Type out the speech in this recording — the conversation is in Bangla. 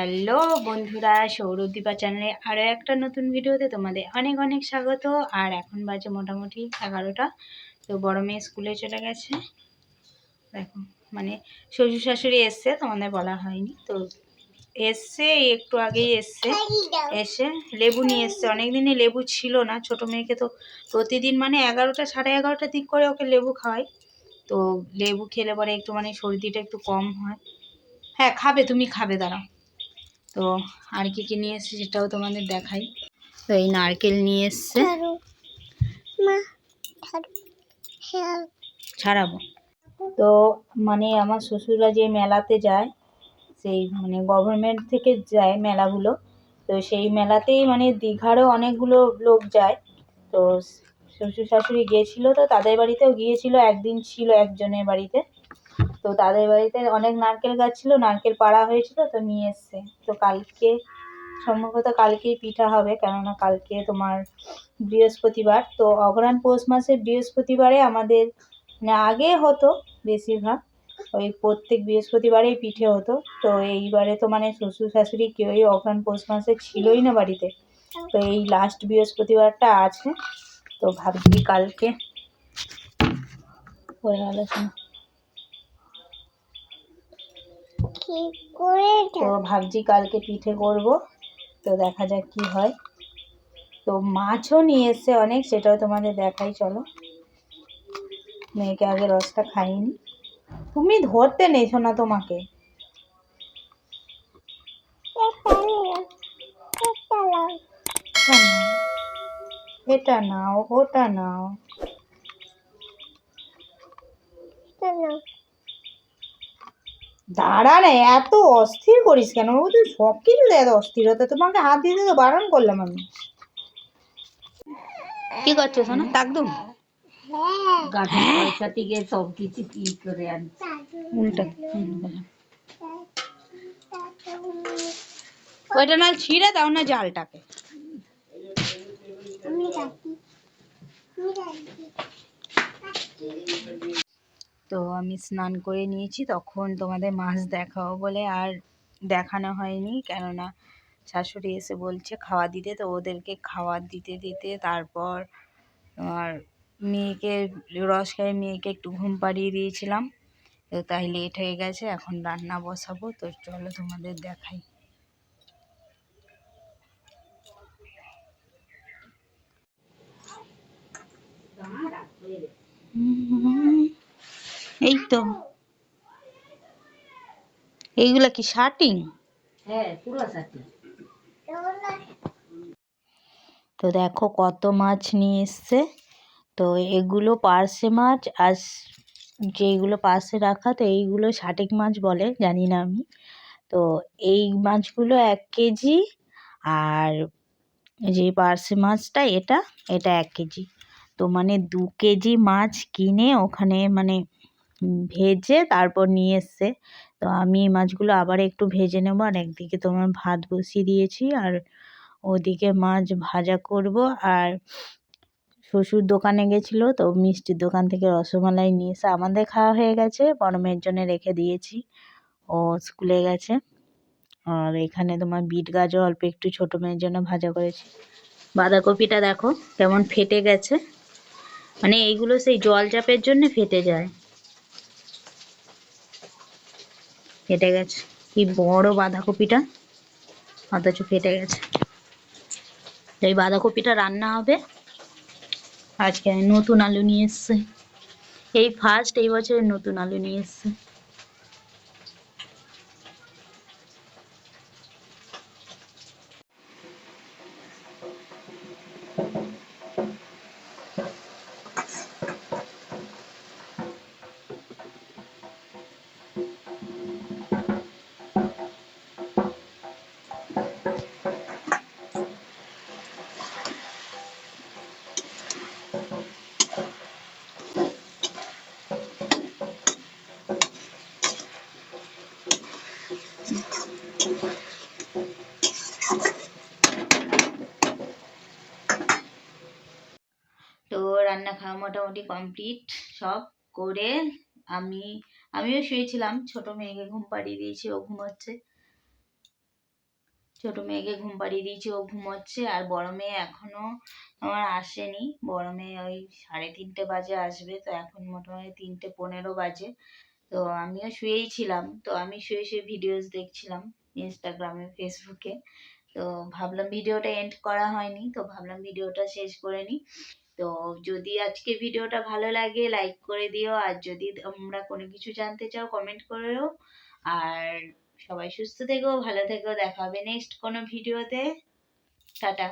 হ্যালো বন্ধুরা, সৌরদীপা চ্যানেলে আরও একটা নতুন ভিডিওতে তোমাদের অনেক অনেক স্বাগত। আর এখন বাজে মোটামুটি এগারোটা, তো বড় মেয়ে স্কুলে চলে গেছে। দেখো মানে শ্বশুর শাশুড়ি এসছে, তোমাদের বলা হয়নি। তো এসছে, একটু আগেই এসছে। এসে লেবু নিয়ে এসছে। অনেক দিনই লেবু ছিল না, ছোট মেয়েকে তো প্রতিদিন মানে এগারোটা, সাড়ে এগারোটা দিক করে ওকে লেবু খাওয়াই। তো লেবু খেলে পরে একটু মানে সর্দিটা একটু কম হয়। হ্যাঁ খাবে, তুমি খাবে, দাঁড়াও। তো আর কি কি নিয়ে এসছে সেটাও তোমাদের দেখাই। তো এই নারকেল নিয়ে এসছে। ছাড়াবো। তো মানে আমার শ্বশুররা যে মেলাতে যায় সেই মানে গভর্নমেন্ট থেকে যায় মেলাগুলো তো সেই মেলাতেই মানে দীঘারও অনেকগুলো লোক যায়। তো শ্বশুর শাশুড়ি গিয়েছিল তো তাদের বাড়িতেও গিয়েছিল একদিন ছিল একজনের বাড়িতে। তাদের বাড়িতে অনেক নারকেল গাছ ছিল, নারকেল পাড়া হয়েছিল, তো নিয়ে এসছে। তো কালকে, সম্ভবত কালকেই পিঠা হবে, কেননা কালকে তোমার বৃহস্পতিবার। তো অঘ্রাণ পৌষ মাসের বৃহস্পতিবারে আমাদের মানে আগে হতো বেশিরভাগ, ওই প্রত্যেক বৃহস্পতিবারেই পিঠে হতো। তো এইবারে তো মানে শ্বশুর শাশুড়ি কেউই অঘ্রাণ পৌষ মাসে ছিলই না বাড়িতে। তো এই লাস্ট বৃহস্পতিবারটা আছে। তো ভাবছি কালকে হয়ে গেল শোনো। তো ভাবছি কালকে পিঠে করব। তো দেখা যাক কি হয়। তো মাছও নিয়ে এসছে অনেক সেটাও তোমাদের দেখাই চলো। মেয়েকে আগে রসটা খাইনি তুমি ধরতে নেই না তোমাকে। এটা নাও। ওটা নাও। দাঁড়া না এত অস্থির করিস কেন? ও তুই সব কিছুতে এত অস্থিরতা তোমাকে হাত দিতে তো বারণ করলাম আমি। কি করছ শোনো পয়সা থেকে সব কিছু কি করে আনছে? উল্টা। ওইটা না ছিঁড়ে দাও না জালটাকে। তো আমি স্নান করে নিয়েছি, তখন তোমাদের মাছ দেখাও বলে আর দেখানো হয়নি। কেননা শাশুড়ি এসে বলছে খাওয়া দিতে, তো ওদেরকে খাবার দিতে দিতে তারপর আর মেয়েকে, রস খেয়ে মেয়েকে একটু ঘুম পাড়িয়ে দিয়েছিলাম। তো তাই লেট হয়ে গেছে, এখন রান্না বসাবো। তো চলো তোমাদের দেখাই। এই তো। এইগুলা কি শার্টিং? হ্যাঁ তো দেখো কত মাছ নিয়ে এসছে। তো এগুলো পার্সে মাছ আর যেইগুলো পার্সে রাখা তো এইগুলো শাটিক মাছ বলে জানি না আমি। তো এই মাছগুলো এক কেজি আর যে পার্সে মাছটা এটা এটা এক কেজি। তো মানে দু কেজি মাছ কিনে ওখানে মানে ভেজে তারপর নিয়ে এসছে। তো আমি এই মাছগুলো আবার একটু ভেজে নেব আর একদিকে তোমার ভাত বসিয়ে দিয়েছি আর ওদিকে মাছ ভাজা করব। আর শ্বশুর দোকানে গেছিল তো মিষ্টির দোকান থেকে রসমালাই নিয়ে এসে আমাদের খাওয়া হয়ে গেছে। বড় মেয়ের জন্য রেখে দিয়েছি। ও স্কুলে গেছে। আর এখানে তোমার বিট গাজর অল্প একটু ছোটো মেয়ের জন্য ভাজা করেছি। বাঁধাকপিটা দেখো কেমন ফেটে গেছে। মানে এইগুলো সেই জল চাপের জন্য ফেটে যায়। ফেটে গেছে। কি বড় বাঁধাকপিটা। অথচ ফেটে গেছে। এই বাঁধাকপিটা রান্না হবে। আজকে নতুন আলু নিয়ে এসছে। এই ফার্স্ট এই বছরের নতুন আলু নিয়ে এসছে। রান্না খাওয়া মোটামুটি কমপ্লিট সব করে আমি, আমিও শুয়েছিলাম। ছোট মেয়েকে ঘুম পাড়িয়ে দিয়েছি, ও ঘুমোচ্ছে। ছোটো মেয়েকে ঘুম পাড়িয়ে দিয়েছি, ও ঘুমোচ্ছে। আর বড় মেয়ে এখনও আমার আসেনি। বড় মেয়ে ওই সাড়ে তিনটে বাজে আসবে, তো এখন মোটামুটি তিনটে পনেরো বাজে। তো আমিও শুয়েই ছিলাম। তো আমি শুয়ে শুয়ে ভিডিওস দেখছিলাম ইনস্টাগ্রামে ফেসবুকে তো ভাবলাম ভিডিওটা এন্ড করা হয়নি, তো ভাবলাম ভিডিওটা শেষ করে নিই। তো যদি আজকে ভিডিওটা ভালো লাগে লাইক করে দিও। আর যদি তোমরা কোনো কিছু জানতে চাও কমেন্ট করেও। আর সবাই সুস্থ থেকো, ভালো থেকো। দেখা হবে নেক্সট কোনো ভিডিওতে। টাটা।